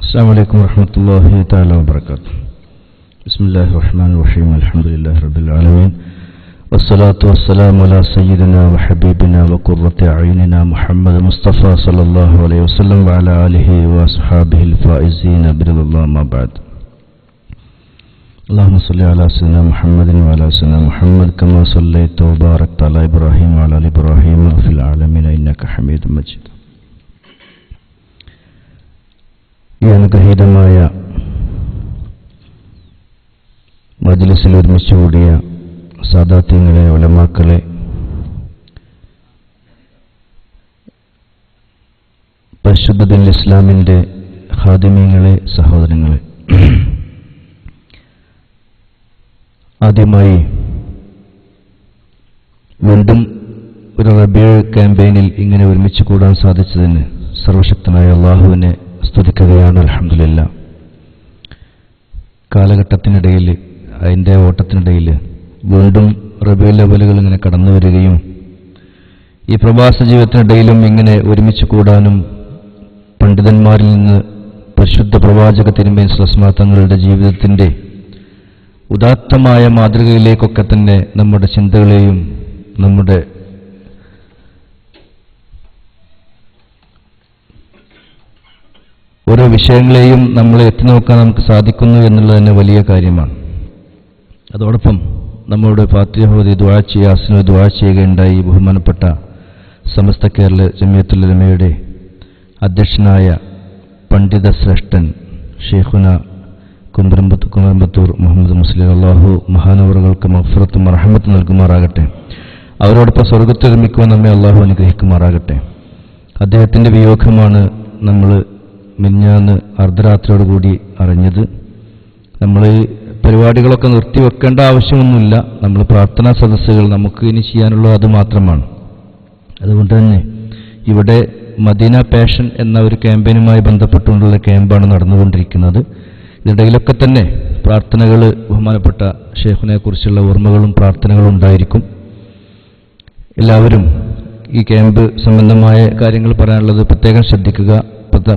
السلام عليكم ورحمة الله تعالى وبركاته. بسم الله الرحمن الرحيم الحمد لله رب العالمين والصلاة والسلام على سيدنا وحبيبنا وقرة أعيننا محمد مصطفى صلى الله عليه وسلم وعلى آله وأصحابه الفائزين برضا الله ما بعد. اللهم صل على سيدنا محمد وعلى سيدنا محمد كما صليت وباركت على إبراهيم وعلى آل إبراهيم في العالمين إنك حميد مجيد ഈ അനുഗ്രഹീതമായ മജ്ലിസിൽ ഒരുമിച്ച് കൂടിയ സാദാത്യങ്ങളെ ഒലമാക്കളെ പരിശുദ്ധദിൻ ഇസ്ലാമിൻ്റെ ഹാദിമ്യങ്ങളെ സഹോദരങ്ങളെ ആദ്യമായി വീണ്ടും ഒരു റബിയ ക്യാമ്പയിനിൽ ഇങ്ങനെ ഒരുമിച്ച് കൂടാൻ സാധിച്ചതിന് സർവശക്തനായ അള്ളാഹുവിനെ സ്തുതിക്കുകയാണ് അലഹമില്ല കാലഘട്ടത്തിനിടയിൽ അതിന്റെ ഓട്ടത്തിനിടയിൽ വീണ്ടും റബിയ ലെവലുകൾ ഇങ്ങനെ കടന്നു വരികയും ഈ പ്രവാസ ജീവിതത്തിനിടയിലും ഇങ്ങനെ ഒരുമിച്ച് കൂടാനും പണ്ഡിതന്മാരിൽ നിന്ന് പരിശുദ്ധ പ്രവാചക തിരുമേൻ സ്വസ്മാ തങ്ങളുടെ ജീവിതത്തിന്റെ ഉദാത്തമായ മാതൃകയിലേക്കൊക്കെ തന്നെ നമ്മുടെ ചിന്തകളെയും നമ്മുടെ ഓരോ വിഷയങ്ങളെയും നമ്മൾ എത്തി നോക്കാൻ നമുക്ക് സാധിക്കുന്നു എന്നുള്ളത് തന്നെ വലിയ കാര്യമാണ്. അതോടൊപ്പം നമ്മളുടെ ഫാത്തിഹോദി ദ്വാ ചെയ്യുക അസ്നു ബഹുമാനപ്പെട്ട സമസ്ത കേരള ജമിയത്തുലമയുടെ അധ്യക്ഷനായ പണ്ഡിത ശ്രേഷ്ഠൻ ഷെയ്ഖുന കുമ്പരമ്പത്ത് കുമരമ്പത്തൂർ മുഹമ്മദ് മുസ്ലിം അള്ളാഹു മഹാനവറുകൾക്ക് മഫ്രത്തും റഹമത്ത് നൽകുമാറാകട്ടെ. അവരോടൊപ്പം സ്വർഗത്തൊരുമിക്കുവാൻ നമ്മെ അള്ളാഹു അനുഗ്രഹിക്കുമാറാകട്ടെ. അദ്ദേഹത്തിന്റെ വിയോഗമാണ് നമ്മൾ മിഞ്ഞാന്ന് അർദ്ധരാത്രിയോടുകൂടി അറിഞ്ഞത്. നമ്മൾ പരിപാടികളൊക്കെ നിർത്തിവെക്കേണ്ട ആവശ്യമൊന്നുമില്ല. നമ്മൾ പ്രാർത്ഥനാ സദസ്സുകൾ നമുക്ക് ഇനി ചെയ്യാനുള്ളത് അത് മാത്രമാണ്. അതുകൊണ്ട് തന്നെ ഇവിടെ മദീന പാഷൻ എന്ന ഒരു ക്യാമ്പയിനുമായി ബന്ധപ്പെട്ടുകൊണ്ടുള്ള ക്യാമ്പാണ് നടന്നുകൊണ്ടിരിക്കുന്നത്. ഇതിനിടയിലൊക്കെ തന്നെ പ്രാർത്ഥനകൾ ബഹുമാനപ്പെട്ട ഷേഖിനെ കുറിച്ചുള്ള ഓർമ്മകളും പ്രാർത്ഥനകളും ഉണ്ടായിരിക്കും. എല്ലാവരും ഈ ക്യാമ്പ് സംബന്ധമായ കാര്യങ്ങൾ പറയാനുള്ളത് പ്രത്യേകം ശ്രദ്ധിക്കുക.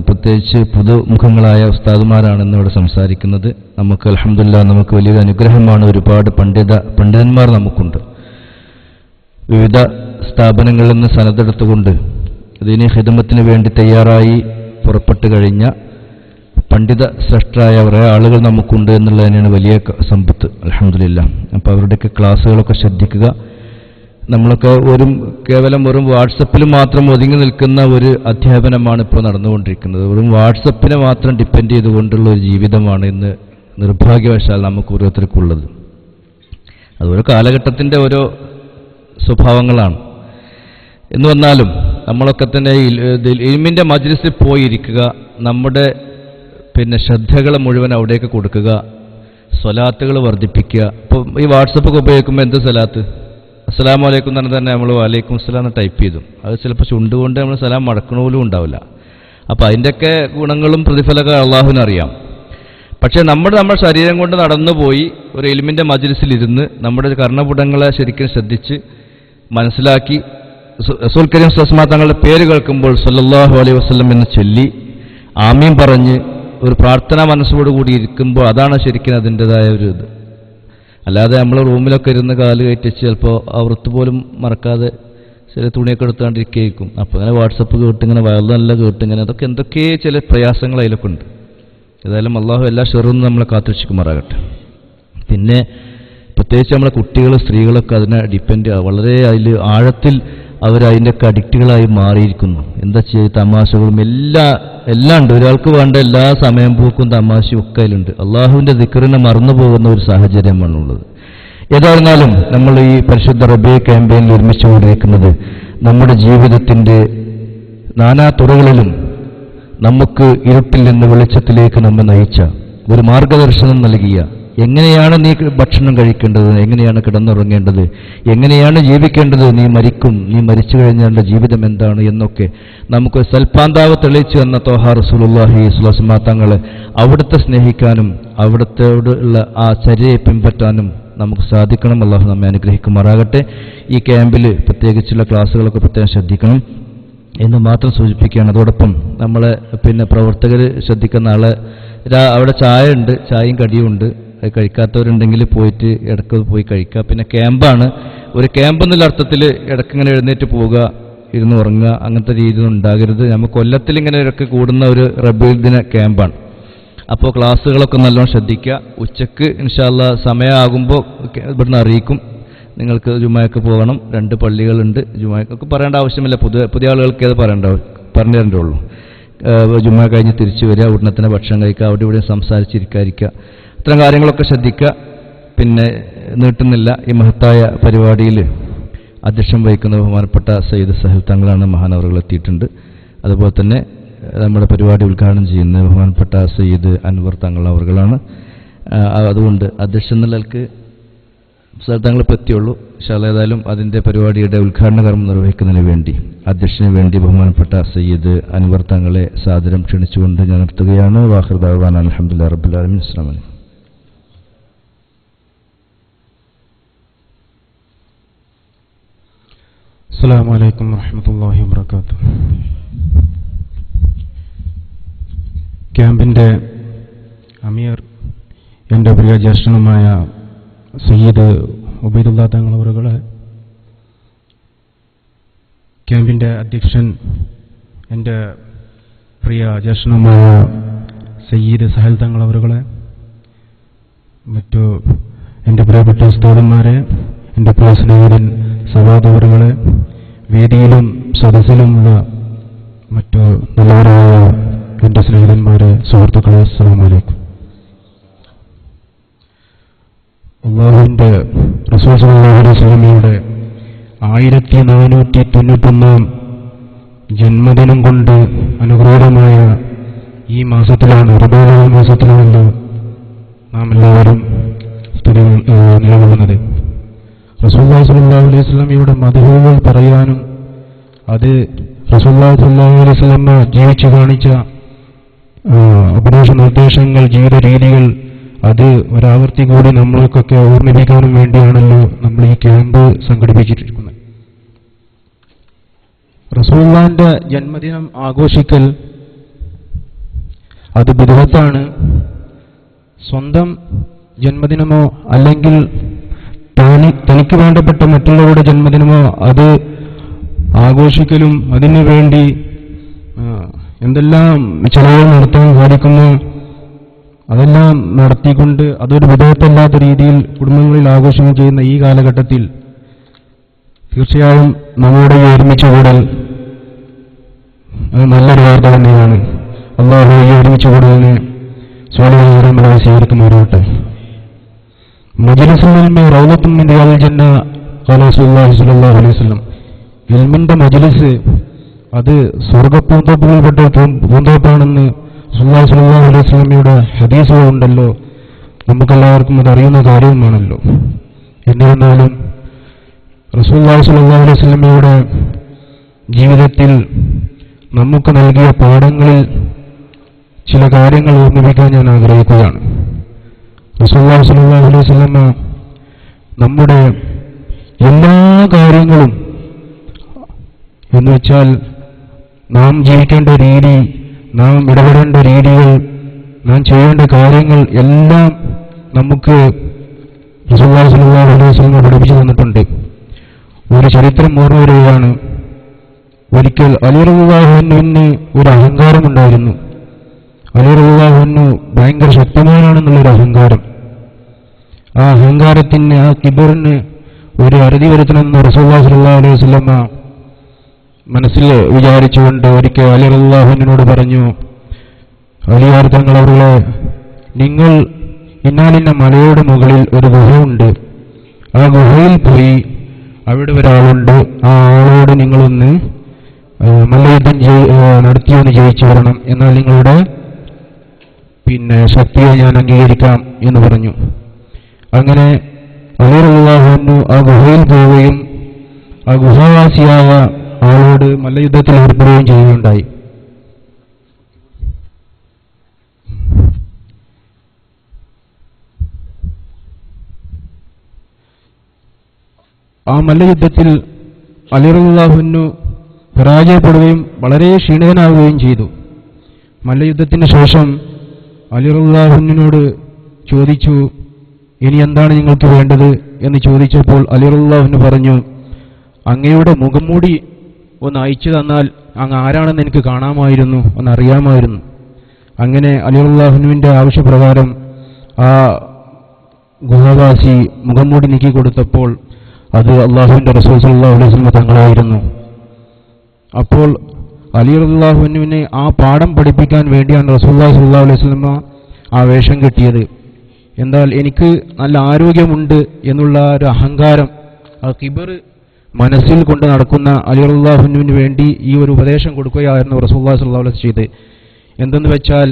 പ്രത്യേകിച്ച് പുതുമുഖങ്ങളായ ഉസ്താദുമാരാണെന്ന് ഇവിടെ സംസാരിക്കുന്നത്. നമുക്ക് അലഹമില്ല നമുക്ക് വലിയൊരു അനുഗ്രഹമാണ്. ഒരുപാട് പണ്ഡിത പണ്ഡിതന്മാർ നമുക്കുണ്ട്. വിവിധ സ്ഥാപനങ്ങളിൽ നിന്ന് സനതെടുത്തുകൊണ്ട് ഇതിന് ഹിതമത്തിന് വേണ്ടി തയ്യാറായി പുറപ്പെട്ടു കഴിഞ്ഞ പണ്ഡിത ശ്രേഷ്ഠരായ കുറേ ആളുകൾ നമുക്കുണ്ട് എന്നുള്ളത് തന്നെയാണ് വലിയ സമ്പത്ത്. അലഹമില്ല അപ്പോൾ അവരുടെയൊക്കെ ക്ലാസ്സുകളൊക്കെ ശ്രദ്ധിക്കുക. നമ്മളൊക്കെ ഒരു കേവലം വെറും വാട്സപ്പിൽ മാത്രം ഒതുങ്ങി നിൽക്കുന്ന ഒരു അധ്യാപനമാണ് ഇപ്പോൾ നടന്നുകൊണ്ടിരിക്കുന്നത്. വെറും വാട്സപ്പിനെ മാത്രം ഡിപ്പെൻഡ് ചെയ്തുകൊണ്ടുള്ള ഒരു ജീവിതമാണ് ഇന്ന് നിർഭാഗ്യവശാൽ നമുക്ക് ഓരോരുത്തർക്കുള്ളത്. അത് ഓരോ കാലഘട്ടത്തിന്റെ ഓരോ സ്വഭാവങ്ങളാണ്. എന്ന് വന്നാലും നമ്മളൊക്കെ തന്നെ ഇൽമിന്റെ മജ്ലിസിൽ പോയിരിക്കുക. നമ്മുടെ പിന്നെ ശ്രദ്ധകൾ മുഴുവൻ അവിടേക്ക് കൊടുക്കുക. സ്വലാത്തുകൾ വർദ്ധിപ്പിക്കുക. ഇപ്പോൾ ഈ വാട്സപ്പൊക്കെ ഉപയോഗിക്കുമ്പോൾ എന്ത് സ്വലാത്ത്? അസ്സലാമു അലൈക്കും തന്നെ തന്നെ നമ്മൾ വലൈക്കും അസ്സലാം എന്ന് ടൈപ്പ് ചെയ്തു. അത് ചിലപ്പോൾ ചുണ്ടുകൊണ്ട് നമ്മൾ സലാം മടക്കണ പോലും ഉണ്ടാവില്ല. അപ്പോൾ അതിന്റെയൊക്കെ ഗുണങ്ങളും പ്രതിഫലമൊക്കെ അള്ളാഹുവിന് അറിയാം. പക്ഷേ നമ്മൾ നമ്മുടെ ശരീരം കൊണ്ട് നടന്നു പോയി ഒരു എലിമിന്റെ മജിലിസിലിരുന്ന് നമ്മുടെ കർണപുടങ്ങളെ ശരിക്കും ശ്രദ്ധിച്ച് മനസ്സിലാക്കി. റസൂ- റസൂൽ കരീം തങ്ങളുടെ പേര് കേൾക്കുമ്പോൾ സല്ലാഹു അലൈഹി വസ്ലം എന്ന് ചൊല്ലി ആമീൻ പറഞ്ഞ് ഒരു പ്രാർത്ഥന മനസ്സോട് കൂടി ഇരിക്കുമ്പോൾ അതാണ് ശരിക്കും അതിന്റെതായ ഒരു ഇത്. അല്ലാതെ നമ്മൾ റൂമിലൊക്കെ ഇരുന്ന് കാൽ കയറ്റിച്ച് ചിലപ്പോൾ ആ വൃത്ത് പോലും മറക്കാതെ ചില തുണിയൊക്കെ എടുത്തുകൊണ്ടിരിക്കും അപ്പോൾ അങ്ങനെ വാട്സപ്പ് കേട്ട് ഇങ്ങനെ വയറ് നല്ല കേട്ട് ഇങ്ങനെ അതൊക്കെ എന്തൊക്കെ ചില പ്രയാസങ്ങൾ അതിലൊക്കെ ഉണ്ട്. ഏതായാലും അള്ളാഹു എല്ലാ ഷെറും നമ്മളെ കാത്തുരക്ഷിക്കുമാറാകട്ടെ. പിന്നെ പ്രത്യേകിച്ച് നമ്മളെ കുട്ടികൾ സ്ത്രീകളൊക്കെ അതിനെ ഡിപ്പെൻഡ് വളരെ അതിൽ ആഴത്തിൽ കഡിക്റ്റുകളായി അഡിക്റ്റുകളായി മാറിയിരിക്കുന്നു. എന്താ ചെയ്യുക തമാശകളും എല്ലാ എല്ലാം ഉണ്ട്. ഒരാൾക്ക് വേണ്ട എല്ലാ സമയം പോക്കും തമാശയും ഒക്കെ അതിലുണ്ട് അള്ളാഹുവിന്റെ ദിക്കറിനെ മറന്നു പോകുന്ന ഒരു സാഹചര്യമാണുള്ളത്. ഏതായിരുന്നാലും നമ്മൾ ഈ പരിശുദ്ധ റബിയ ക്യാമ്പയിനിൽ ഒരുമിച്ച് കൊണ്ടിരിക്കുന്നത് നമ്മുടെ ജീവിതത്തിന്റെ നാനാ തുറകളിലും നമുക്ക് ഇരുട്ടിൽ നിന്ന് വെളിച്ചത്തിലേക്ക് നമ്മെ നയിച്ച ഒരു മാർഗദർശനം നൽകിയ എങ്ങനെയാണ് നീ ഭക്ഷണം കഴിക്കേണ്ടത്? എങ്ങനെയാണ് കിടന്നുറങ്ങേണ്ടത്? എങ്ങനെയാണ് ജീവിക്കേണ്ടത്? നീ മരിക്കും. നീ മരിച്ചു കഴിഞ്ഞാൽ ജീവിതം എന്താണ് എന്നൊക്കെ നമുക്ക് സൽപ്പാന്താവ് തെളിയിച്ചു വന്ന തോഹാർ റസൂലുള്ളാഹി സുലസ്മാ തങ്ങളെ അവിടുത്തെ സ്നേഹിക്കാനും അവിടുത്തോടുള്ള ആ ചര്യയെ പിൻപറ്റാനും നമുക്ക് സാധിക്കണം. അള്ളാഹു നമ്മെ അനുഗ്രഹിക്കുമാറാകട്ടെ. ഈ ക്യാമ്പിൽ പ്രത്യേകിച്ചുള്ള ക്ലാസ്സുകളൊക്കെ പ്രത്യേകം ശ്രദ്ധിക്കണം എന്ന് മാത്രം സൂചിപ്പിക്കുകയാണ്. അതോടൊപ്പം നമ്മളെ പിന്നെ പ്രവർത്തകർ ശ്രദ്ധിക്കുന്ന ആളെ അവിടെ ചായ ഉണ്ട് ചായയും കടിയും ഉണ്ട്. അത് കഴിക്കാത്തവരുണ്ടെങ്കിൽ പോയിട്ട് ഇടയ്ക്ക് പോയി കഴിക്കുക. പിന്നെ ക്യാമ്പാണ്. ഒരു ക്യാമ്പ് എന്നുള്ള അർത്ഥത്തിൽ ഇടയ്ക്ക് ഇങ്ങനെ എഴുന്നേറ്റ് പോവുക ഇരുന്ന് ഉറങ്ങുക അങ്ങനത്തെ രീതിയൊന്നും ഉണ്ടാകരുത്. നമ്മൾ കൊല്ലത്തിൽ ഇങ്ങനെ ഇടയ്ക്ക് കൂടുന്ന ഒരു റബീൽ ദിന ക്യാമ്പാണ്. അപ്പോൾ ക്ലാസ്സുകളൊക്കെ നല്ലോണം ശ്രദ്ധിക്കുക. ഉച്ചയ്ക്ക് ഇൻഷാല്ല സമയമാകുമ്പോൾ ഇവിടുന്ന് അറിയിക്കും. നിങ്ങൾക്ക് ജുമായക്ക് പോകണം. രണ്ട് പള്ളികളുണ്ട് ജുമായക്കൊക്കെ പറയേണ്ട ആവശ്യമില്ല. പുതിയ പുതിയ ആളുകൾക്ക് അത് പറയേണ്ട പറഞ്ഞു തരേണ്ടേ ഉള്ളൂ. ഏഹ് ജുമാ കഴിഞ്ഞ് തിരിച്ചു വരിക. ഉടനെ തന്നെ ഭക്ഷണം കഴിക്കുക. അവിടെ ഇവിടെ സംസാരിച്ചിരിക്കാതിരിക്കുക. ഇത്തരം കാര്യങ്ങളൊക്കെ ശ്രദ്ധിക്കുക. പിന്നെ നീട്ടുന്നില്ല ഈ മഹത്തായ പരിപാടിയിൽ അധ്യക്ഷം വഹിക്കുന്ന ബഹുമാനപ്പെട്ട സയ്യിദ് സഹൽ തങ്ങളാണ് മഹാനവറുകൾ എത്തിയിട്ടുണ്ട്. അതുപോലെ തന്നെ നമ്മുടെ പരിപാടി ഉദ്ഘാടനം ചെയ്യുന്ന ബഹുമാനപ്പെട്ട സയ്യിദ് അൻവർ തങ്ങൾ അവർകളാണ്. അതുകൊണ്ട് അധ്യക്ഷൻ നിലയ്ക്ക് സ്ഥലത്തങ്ങൾ എത്തിയുള്ളൂ. പക്ഷേ ഏതായാലും അതിന്റെ പരിപാടിയുടെ ഉദ്ഘാടന കർമ്മം നിർവഹിക്കുന്നതിന് വേണ്ടി അധ്യക്ഷന് വേണ്ടി ബഹുമാനപ്പെട്ട സയ്യിദ് അൻവർ തങ്ങളെ സാദരം ക്ഷണിച്ചുകൊണ്ട് ഞാൻ നിർത്തുകയാണ്. വാഹൃദാൻ അലഹമുല്ല അലഹമുല്ലാ ഇസ്ലാമലും വലൈക്കും السلام عليكم ورحمة الله وبركاته ക്യാമ്പിൻ്റെ അമീർ എൻ്റെ പ്രിയ ജ്യേഷ്ഠനുമായ സയ്യിദ് ഉബൈദുള്ള തങ്ങളവറുകളെ ക്യാമ്പിൻ്റെ അധ്യക്ഷൻ എൻ്റെ പ്രിയ ജ്യേഷ്ഠനുമായ സയ്യിദ് സഹൽ തങ്ങളവറുകളെ മറ്റു എൻ്റെ പ്രിയപ്പെട്ട ഉസ്താദന്മാരെ എൻ്റെ പ്രിയ സ്നേഹിതൻ സഹോദരങ്ങളെ വേദിയിലും സദസ്സിലുമുള്ള മറ്റു നല്ലവരായ എന്റെ സ്നേഹിതന്മാരെ സുഹൃത്തുക്കളെ അസ്സലാം വലൈക്കും അള്ളാഹുവിന്റെ അലൈഹി വസല്ലമയുടെ ആയിരത്തി നാനൂറ്റി തൊണ്ണൂറ്റൊന്നാം ജന്മദിനം കൊണ്ട് അനുഗ്രഹമായ ഈ മാസത്തിലാണ് റബീഉൽ മാസത്തിലാണല്ലോ നാം എല്ലാവരും സ്തുതി നിലകൊള്ളുന്നത് റസൂല്ലാഹി ഇവിടെ അലൈഹി പറയാനും അത് സ്വല്ലല്ലാഹു അലൈഹി ജീവിച്ചു കാണിച്ച ഉപദേശ നിർദ്ദേശങ്ങൾ ജീവിത രീതികൾ അത് ഒരാവർത്തി കൂടി നമ്മൾക്കൊക്കെ ഓർമ്മിപ്പിക്കാനും വേണ്ടിയാണല്ലോ നമ്മൾ ഈ ക്യാമ്പ് സംഘടിപ്പിച്ചിരിക്കുന്നത്. റസൂള്ളാന്റെ ജന്മദിനം ആഘോഷിക്കൽ അത് ബിരുദത്താണ് സ്വന്തം ജന്മദിനമോ അല്ലെങ്കിൽ തനിക്ക് വേണ്ടപ്പെട്ട മറ്റുള്ളവരുടെ ജന്മദിനമോ അത് ആഘോഷിക്കലും അതിനു വേണ്ടി എന്തെല്ലാം ചെലവുകൾ നടത്താൻ സാധിക്കുന്നു അതെല്ലാം നടത്തിക്കൊണ്ട് അതൊരു വിധേയത്തല്ലാത്ത രീതിയിൽ കുടുംബങ്ങളിൽ ആഘോഷം ചെയ്യുന്ന ഈ കാലഘട്ടത്തിൽ തീർച്ചയായും നമ്മുടെ ഒരുമിച്ച് കൂടൽ നല്ലൊരു വാർത്ത തന്നെയാണ്. അള്ളാഹു ഈ ഒരുമിച്ച് കൂടലിനെ സ്വാമി സ്വീകരിക്കുമാറാവട്ടെ മജ്ലിസുൽ റൗലത്തും മിൻ ജന്ന ഖാല സ്വല്ലല്ലാഹു അലൈഹി വസല്ലം. ഇൽമിന്റെ മജ്ലിസ് അത് സ്വർഗപൂന്തോപ്പുകൾപ്പെട്ട പൂ- പൂന്തോപ്പാണെന്ന് റസൂലുള്ളാഹി സ്വല്ലല്ലാഹു അലൈഹി വസല്ലമയുടെ ഹദീസുകളുണ്ടല്ലോ നമുക്കെല്ലാവർക്കും അത് അറിയുന്ന കാര്യവുമാണല്ലോ. എന്നിരുന്നാലും റസൂലുള്ളാഹി സ്വല്ലല്ലാഹു അലൈഹി വസല്ലമയുടെ ജീവിതത്തിൽ നമുക്ക് നൽകിയ പാഠങ്ങളിൽ ചില കാര്യങ്ങൾ ഓർമ്മിപ്പിക്കാൻ ഞാൻ ആഗ്രഹിക്കുകയാണ്. സ്വല്ലല്ലാഹു അലൈഹി നമ്മുടെ എല്ലാ കാര്യങ്ങളും എന്ന് വെച്ചാൽ നാം ജീവിക്കേണ്ട രീതി നാം ഇടപെടേണ്ട രീതികൾ നാം ചെയ്യേണ്ട കാര്യങ്ങൾ എല്ലാം നമുക്ക് സ്വല്ലല്ലാഹു അലൈഹി പഠിപ്പിച്ചു തന്നിട്ടുണ്ട്. ഒരു ചരിത്രം ഓർമ്മ വരികയാണ്. ഒരിക്കൽ അലിറുവാഹുവിന് ഒരു അഹങ്കാരമുണ്ടായിരുന്നു. അലിറുല്ലാഹുവിന് ഭയങ്കര ശക്തിമാനാണെന്നുള്ളൊരു അഹങ്കാരം. ആ അഹങ്കാരത്തിന് ആ കിബറിന് ഒരു അറുതി വരുത്തണമെന്ന് റസൂല്ലാ അലൈഹി വസല്ലമ മനസ്സിൽ വിചാരിച്ചുകൊണ്ട് ഒരിക്കൽ അലി അള്ളാഹുവിനോട് പറഞ്ഞു അലിയാർ തങ്ങൾ അവരുടെ നിങ്ങൾ ഇന്നാലിന്ന മലയുടെ മുകളിൽ ഒരു ഗുഹയുണ്ട് ആ ഗുഹയിൽ പോയി അവിടെ ഒരാളുണ്ട്. ആ ആളോട് നിങ്ങളൊന്ന് മല്ലയുദ്ധം നടത്തിയൊന്ന് ജയിച്ചു വരണം. എന്നാൽ നിങ്ങളുടെ പിന്നെ ശക്തിയെ ഞാൻ അംഗീകരിക്കാം എന്ന് പറഞ്ഞു. അങ്ങനെ അലിറുള്ളാഹുന്നു ആ ഗുഹയിൽ പോവുകയും ആ ഗുഹാവാസിയായ ആളോട് മല്ലയുദ്ധത്തിൽ ഏർപ്പെടുകയും ചെയ്യുകയുണ്ടായി. ആ മല്ലയുദ്ധത്തിൽ അലിറുല്ലാഹുന്നു പരാജയപ്പെടുകയും വളരെ ക്ഷീണിതനാവുകയും ചെയ്തു. മല്ലയുദ്ധത്തിന് ശേഷം അലിറുല്ലാഹുവിനോട് ചോദിച്ചു ഇനി എന്താണ് നിങ്ങൾക്ക് വേണ്ടത്? എന്ന് ചോദിച്ചപ്പോൾ അലിറുല്ലാഹുവിന് പറഞ്ഞു അങ്ങയുടെ മുഖംമൂടി ഒന്ന് അയച്ചു തന്നാൽ അങ്ങ് ആരാണെന്ന് എനിക്ക് കാണാമായിരുന്നു ഒന്ന് അറിയാമായിരുന്നു. അങ്ങനെ അലിറുല്ലാഹുനുവിന്റെ ആവശ്യപ്രകാരം ആ ഗുഹവാസി മുഖംമൂടി നീക്കി കൊടുത്തപ്പോൾ അത് അള്ളാഹുവിന്റെ റസൂൽ സല്ലല്ലാഹു അലൈഹി തങ്ങളായിരുന്നു. അപ്പോൾ അലി ആ പാഠം പഠിപ്പിക്കാൻ വേണ്ടിയാണ് റസൂല്ലാ സുല്ലാ അലൈഹി സ്വലമ ആ വേഷം കെട്ടിയത്. എന്നാൽ എനിക്ക് നല്ല ആരോഗ്യമുണ്ട് എന്നുള്ള ഒരു അഹങ്കാരം ആ കിബർ മനസ്സിൽ കൊണ്ട് നടക്കുന്ന അലി വേണ്ടി ഈ ഒരു ഉപദേശം കൊടുക്കുകയായിരുന്നു റസൂല്ലാ സുല്ലാ അലൈഹി ചെയ്ത് എന്തെന്ന് വെച്ചാൽ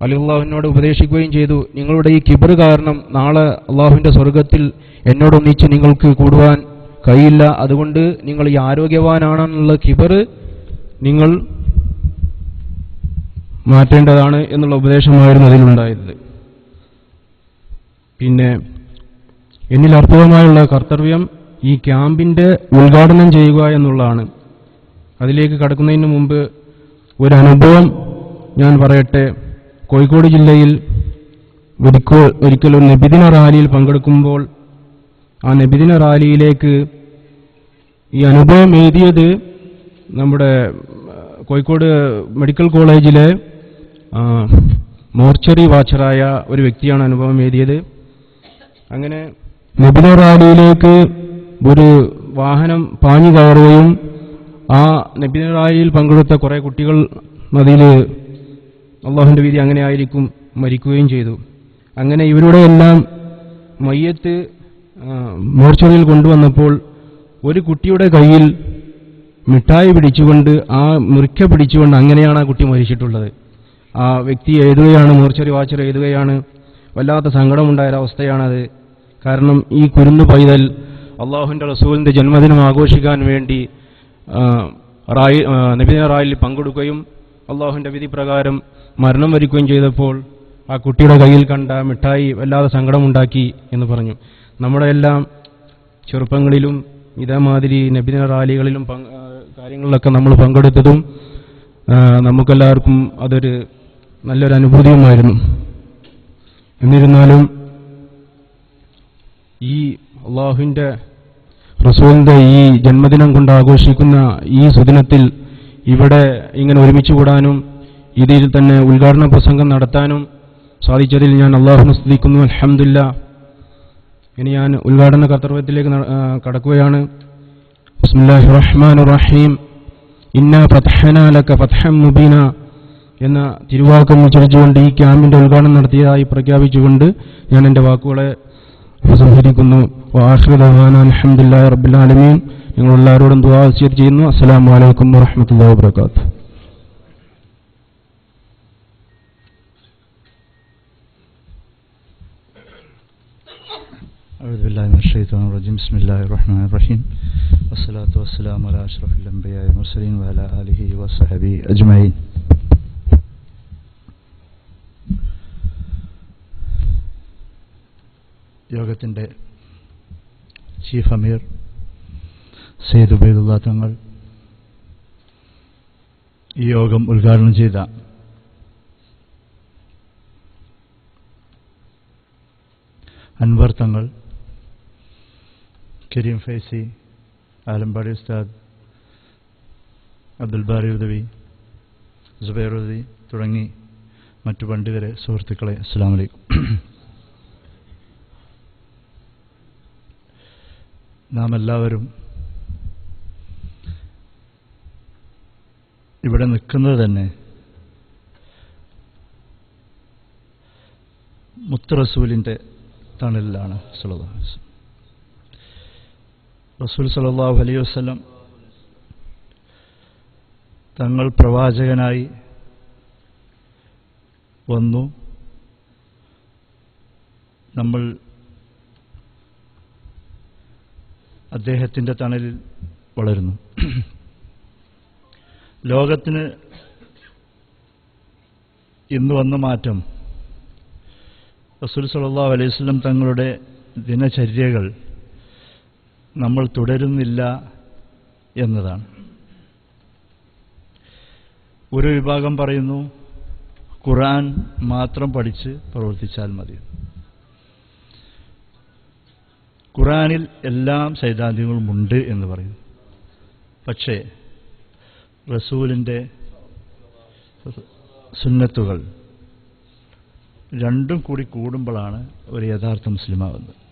അലി അള്ളാഹുവിനോട് ഉപദേശിക്കുകയും ചെയ്തു നിങ്ങളുടെ ഈ കിബർ കാരണം നാളെ അള്ളാഹുവിന്റെ സ്വർഗത്തിൽ എന്നോടൊന്നിച്ച് നിങ്ങൾക്ക് കൂടുവാൻ കഴിയില്ല. അതുകൊണ്ട് നിങ്ങൾ ഈ ആരോഗ്യവാനാണെന്നുള്ള കിബർ നിങ്ങൾ മാറ്റേണ്ടതാണ് എന്നുള്ള ഉപദേശമായിരുന്നു അതിലുണ്ടായത്. പിന്നെ എന്നിൽ അർത്ഥവുമായുള്ള കർത്തവ്യം ഈ ക്യാമ്പിന്റെ ഉദ്ഘാടനം ചെയ്യുക എന്നുള്ളതാണ്. അതിലേക്ക് കടക്കുന്നതിന് മുമ്പ് ഒരു അനുഭവം ഞാൻ പറയട്ടെ. കോഴിക്കോട് ജില്ലയിൽ ഒരിക്കൽ ഒരിക്കൽ ഒരു നബിദിന റാലിയിൽ പങ്കെടുക്കുമ്പോൾ ആ നബിദിന റാലിയിലേക്ക് ഈ അനുഭവം എഴുതിയത് നമ്മുടെ കോഴിക്കോട് മെഡിക്കൽ കോളേജിലെ മോർച്ചറി വാച്ചറായ ഒരു വ്യക്തിയാണ് അനുഭവം എഴുതിയത് അങ്ങനെ നബിദിന റാലിയിലേക്ക് ഒരു വാഹനം പാഞ്ഞു കയറുകയും ആ നബിദിന റാലിയിൽ പങ്കെടുത്ത കുറേ കുട്ടികൾ നദിയിൽ അള്ളാഹുവിന്റെ വീതി അങ്ങനെ ആയിരിക്കും മരിക്കുകയും ചെയ്തു. അങ്ങനെ ഇവരുടെ എല്ലാം മയ്യത്ത് മോർച്ചറിയിൽ കൊണ്ടുവന്നപ്പോൾ ഒരു കുട്ടിയുടെ കയ്യിൽ മിഠായി പിടിച്ചുകൊണ്ട് ആ മുറിക്ക പിടിച്ചുകൊണ്ട് അങ്ങനെയാണ് ആ കുട്ടി മരിച്ചിട്ടുള്ളത്. ആ വ്യക്തി എഴുതുകയാണ് മൂർച്ചറി വാച്ചർ എഴുതുകയാണ്. വല്ലാത്ത സങ്കടമുണ്ടായ ഒരവസ്ഥയാണത് കാരണം ഈ കുരുന്നു പൈതൽ അള്ളാഹുവിന്റെ റസൂലിന്റെ ജന്മദിനം ആഘോഷിക്കാൻ വേണ്ടി റായി നബിദിന റായിൽ പങ്കെടുക്കുകയും അള്ളാഹുവിന്റെ വിധി പ്രകാരം മരണം വരിക്കുകയും ചെയ്തപ്പോൾ ആ കുട്ടിയുടെ കയ്യിൽ കണ്ട മിഠായി വല്ലാതെ സങ്കടമുണ്ടാക്കി എന്ന് പറഞ്ഞു. നമ്മുടെ എല്ലാം ചെറുപ്പങ്ങളിലും ഇതേമാതിരി നബിദിന റാലികളിലും കാര്യങ്ങളിലൊക്കെ നമ്മൾ പങ്കെടുത്തതും നമുക്കെല്ലാവർക്കും അതൊരു നല്ലൊരു അനുഭൂതിയുമായിരുന്നു. എന്നിരുന്നാലും ഈ അള്ളാഹുവിന്റെ റസൂലിന്റെ ഈ ജന്മദിനം കൊണ്ട് ആഘോഷിക്കുന്ന ഈ സുദിനത്തിൽ ഇവിടെ ഇങ്ങനെ ഒരുമിച്ച് കൂടാനും ഇതിൽ തന്നെ ഉദ്ഘാടന പ്രസംഗം നടത്താനും സാധിച്ചതിൽ ഞാൻ അള്ളാഹുനെ സ്തുതിക്കുന്നു. അലഹമില്ല ഇനി ഞാൻ ഉദ്ഘാടന കർത്തവ്യത്തിലേക്ക് നട- ആ, الله الرحمن الرحيم إنا فتحنا لك فتحا مبينا എന്ന തിരുവാക്കം ഉച്ചരിച്ചുകൊണ്ട് ഈ ക്യാമ്പിന്റെ ഉദ്ഘാടനം നടത്തിയതായി പ്രഖ്യാപിച്ചുകൊണ്ട് ഞാൻ എന്റെ വാക്കുകളെ റബ്ബിൽ ആലമീൻ. നിങ്ങൾ എല്ലാവരോടും ദുആ വസിയത്ത് ചെയ്യുന്നു അസ്സാം വലൈക്കും വറഹ്മത്തുള്ളാഹി വബറകാതുഹു. أعوذ بالله من الشيطان الرجيم بسم الله الرحمن الرحيم والصلاة والسلام على أشرف الأنبياء والمرسلين وعلى آله وصحبه أجمعين യോഗത്തിൻ്റെ ചീഫ് അമീർ സെയ്ദ് ഉബൈദുള്ള തങ്ങൾ ഈ യോഗം ഉദ്ഘാടനം ചെയ്ത അൻവർ തങ്ങൾ കരീം ഫൈസി ആലമ്പാടി ഉസ്താദ് അബ്ദുൽ ബാരി ഉദവി ജുബൈർ ഉദവി തുടങ്ങി മറ്റു പണ്ഡിതരെ സുഹൃത്തുക്കളെ അസ്സാം വലൈക്കും നാം എല്ലാവരും ഇവിടെ നിൽക്കുന്നത് തന്നെ മുത്തറസൂലിന്റെ തണലിലാണ് വസല്ലം. റസൂൽ സലാഹു അലൈഹി വസ്ലം തങ്ങൾ പ്രവാചകനായി വന്നു. നമ്മൾ അദ്ദേഹത്തിന്റെ തണലിൽ വളരുന്നു. ലോകത്തിന് ഇന്ന് വന്ന മാറ്റം. റസൂൽ സലാഹു അലൈഹി തങ്ങളുടെ ദിനചര്യകൾ നമ്മൾ തുടരുന്നില്ല എന്നതാണ്. ഒരു വിഭാഗം പറയുന്നു ഖുറാൻ മാത്രം പഠിച്ച് പ്രവർത്തിച്ചാൽ മതി. ഖുറാനിൽ എല്ലാം സൈദ്ധാന്തികളുമുണ്ട് എന്ന് പറയും. പക്ഷേ റസൂലിന്റെ സുന്നത്തുകൾ രണ്ടും കൂടി കൂടുമ്പോഴാണ് ഒരു യഥാർത്ഥ മുസ്ലിമാവുന്നത്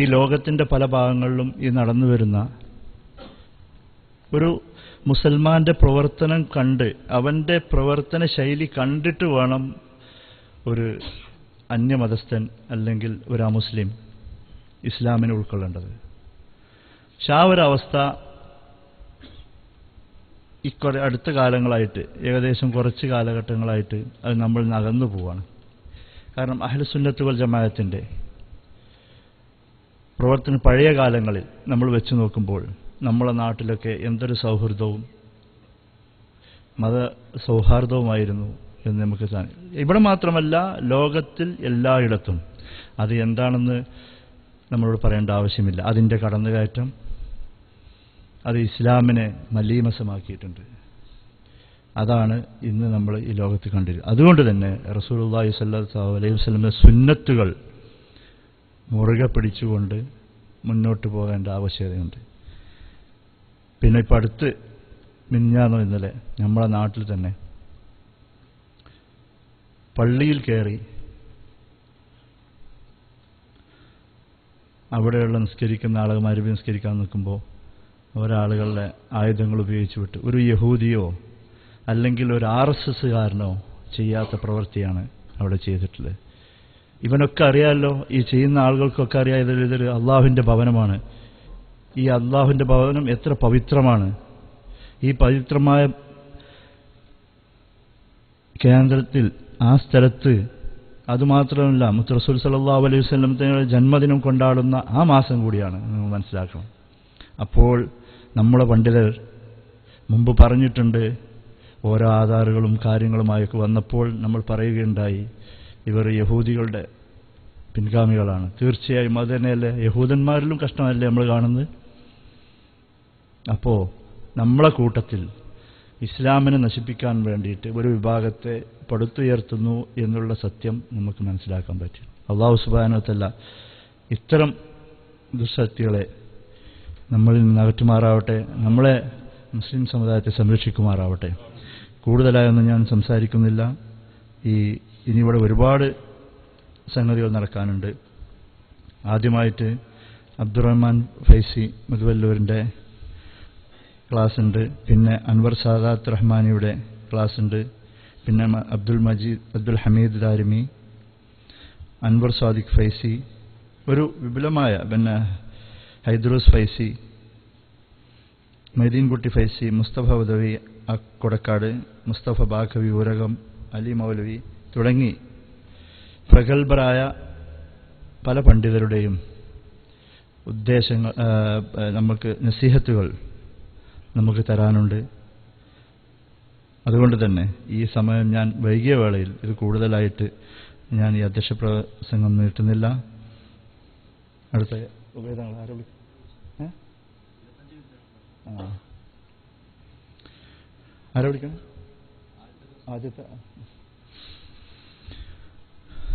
ഈ ലോകത്തിന്റെ പല ഭാഗങ്ങളിലും ഈ നടന്നു വരുന്ന ഒരു മുസൽമാന്റെ പ്രവർത്തനം കണ്ട് അവന്റെ പ്രവർത്തന ശൈലി കണ്ടിട്ട് വേണം ഒരു അന്യമതസ്ഥൻ അല്ലെങ്കിൽ ഒരു അമുസ്ലിം ഇസ്ലാമിനെ ഉൾക്കൊള്ളേണ്ടത്. പക്ഷെ ആ ഒരവസ്ഥ ഇക്കുറെ അടുത്ത കാലങ്ങളായിട്ട് ഏകദേശം കുറച്ച് കാലഘട്ടങ്ങളായിട്ട് അത് നമ്മൾ നകന്നു പോവാണ്. കാരണം അഹ്ലുസുന്നത്തുകൾ ജമാഅത്തിന്റെ പ്രവർത്തനം പഴയ കാലങ്ങളിൽ നമ്മൾ വെച്ച് നോക്കുമ്പോൾ നമ്മളെ നാട്ടിലൊക്കെ എന്തൊരു സൗഹൃദവും മത സൗഹാർദ്ദവുമായിരുന്നു എന്ന് നമുക്ക്. ഇവിടെ മാത്രമല്ല ലോകത്തിൽ എല്ലായിടത്തും അത് എന്താണെന്ന് നമ്മളോട് പറയേണ്ട ആവശ്യമില്ല. അതിന്റെ കടന്നുകയറ്റം അത് ഇസ്ലാമിനെ മലീമസമാക്കിയിട്ടുണ്ട്. അതാണ് ഇന്ന് നമ്മൾ ഈ ലോകത്ത് കണ്ടിരുന്നത്. അതുകൊണ്ട് തന്നെ റസൂലുള്ളാഹി സ്വല്ലല്ലാഹു അലൈഹി വസ്ലമിന്റെ സുന്നത്തുകൾ മുറുകെ പിടിച്ചുകൊണ്ട് മുന്നോട്ട് പോകേണ്ട ആവശ്യകതയുണ്ട്. പിന്നെ ഇപ്പം അടുത്ത് മിഞ്ഞാന്നോ ഇന്നലെ നമ്മളെ നാട്ടിൽ തന്നെ പള്ളിയിൽ കയറി അവിടെയുള്ള നിസ്കരിക്കുന്ന ആളുകൾ മരുവി നിസ്കരിക്കാൻ നിൽക്കുമ്പോൾ ഒരാളുകളുടെ ആയുധങ്ങൾ ഉപയോഗിച്ച് വിട്ട് ഒരു യഹൂദിയോ അല്ലെങ്കിൽ ഒരു ആർ എസ് എസ്സുകാരനോ ചെയ്യാത്ത പ്രവൃത്തിയാണ് അവിടെ ചെയ്തിട്ടുള്ളത്. ഇവനൊക്കെ അറിയാമല്ലോ ഈ ചെയ്യുന്ന ആളുകൾക്കൊക്കെ അറിയാം ഇതൊരു ഇതൊരു അള്ളാഹുവിന്റെ ഭവനമാണ്. ഈ അള്ളാഹുവിന്റെ ഭവനം എത്ര പവിത്രമാണ്. ഈ പവിത്രമായ കേന്ദ്രത്തിൽ ആ സ്ഥലത്ത് അതുമാത്രമല്ല മുത്ത് റസൂൽ സല്ലല്ലാഹു അലൈഹി വസല്ലമയുടെ ജന്മദിനം കൊണ്ടാടുന്ന ആ മാസം കൂടിയാണ് നിങ്ങൾ മനസ്സിലാക്കണം. അപ്പോൾ നമ്മളെ പണ്ഡിതർ മുമ്പ് പറഞ്ഞിട്ടുണ്ട് ഓരോ ആധാറുകളും കാര്യങ്ങളുമായൊക്കെ വന്നപ്പോൾ നമ്മൾ പറയുകയുണ്ടായി ഇവർ യഹൂദികളുടെ പിൻഗാമികളാണ്. തീർച്ചയായും അത് യഹൂദന്മാരിലും കഷ്ടമല്ലേ നമ്മൾ കാണുന്നത്? അപ്പോൾ നമ്മളെ കൂട്ടത്തിൽ ഇസ്ലാമിനെ നശിപ്പിക്കാൻ വേണ്ടിയിട്ട് ഒരു വിഭാഗത്തെ പടുത്തുയർത്തുന്നു എന്നുള്ള സത്യം നമുക്ക് മനസ്സിലാക്കാൻ പറ്റും. അള്ളാഹു സുബാനത്തല്ല ഇത്തരം ദുസ്സത്യങ്ങളെ നമ്മളിൽ നിന്ന് അകറ്റുമാറാവട്ടെ നമ്മളെ മുസ്ലിം സമുദായത്തെ സംരക്ഷിക്കുമാറാവട്ടെ. കൂടുതലായൊന്നും ഞാൻ സംസാരിക്കുന്നില്ല. ഈ ഇനിയിവിടെ ഒരുപാട് സംഗതികൾ നടക്കാനുണ്ട്. ആദ്യമായിട്ട് അബ്ദുറഹ്മാൻ ഫൈസി മുതുവല്ലൂരിന്റെ ക്ലാസ് ഉണ്ട് പിന്നെ അൻവർ സാദാത്ത് റഹ്മാനിയുടെ ക്ലാസ് ഉണ്ട് പിന്നെ അബ്ദുൽ മജീദ് അബ്ദുൽ ഹമീദ് ദാരിമി അൻവർ സാദിഖ് ഫൈസി ഒരു വിപുലമായ പിന്നെ ഹൈദ്രൂസ് ഫൈസി മൈദീൻകുട്ടി ഫൈസി മുസ്തഫ ഉദവി കൊടക്കാട് മുസ്തഫ ബാഖവി ഊരകം അലി മൗലവി തുടങ്ങി. പ്രഗത്ഭരായ പല പണ്ഡിതരുടെയും ഉദ്ദേശങ്ങൾ നമുക്ക് നസീഹത്തുകൾ നമുക്ക് തരാനുണ്ട്. അതുകൊണ്ട് തന്നെ ഈ സമയം ഞാൻ വൈകിയ വേളയിൽ ഇത് കൂടുതലായിട്ട് ഞാൻ ഈ അധ്യക്ഷ പ്രസംഗം നീട്ടുന്നില്ല. അടുത്ത ആരോ വിളി- ഏ? ആ ആരാ വിളിക്കണം ആദ്യത്തെ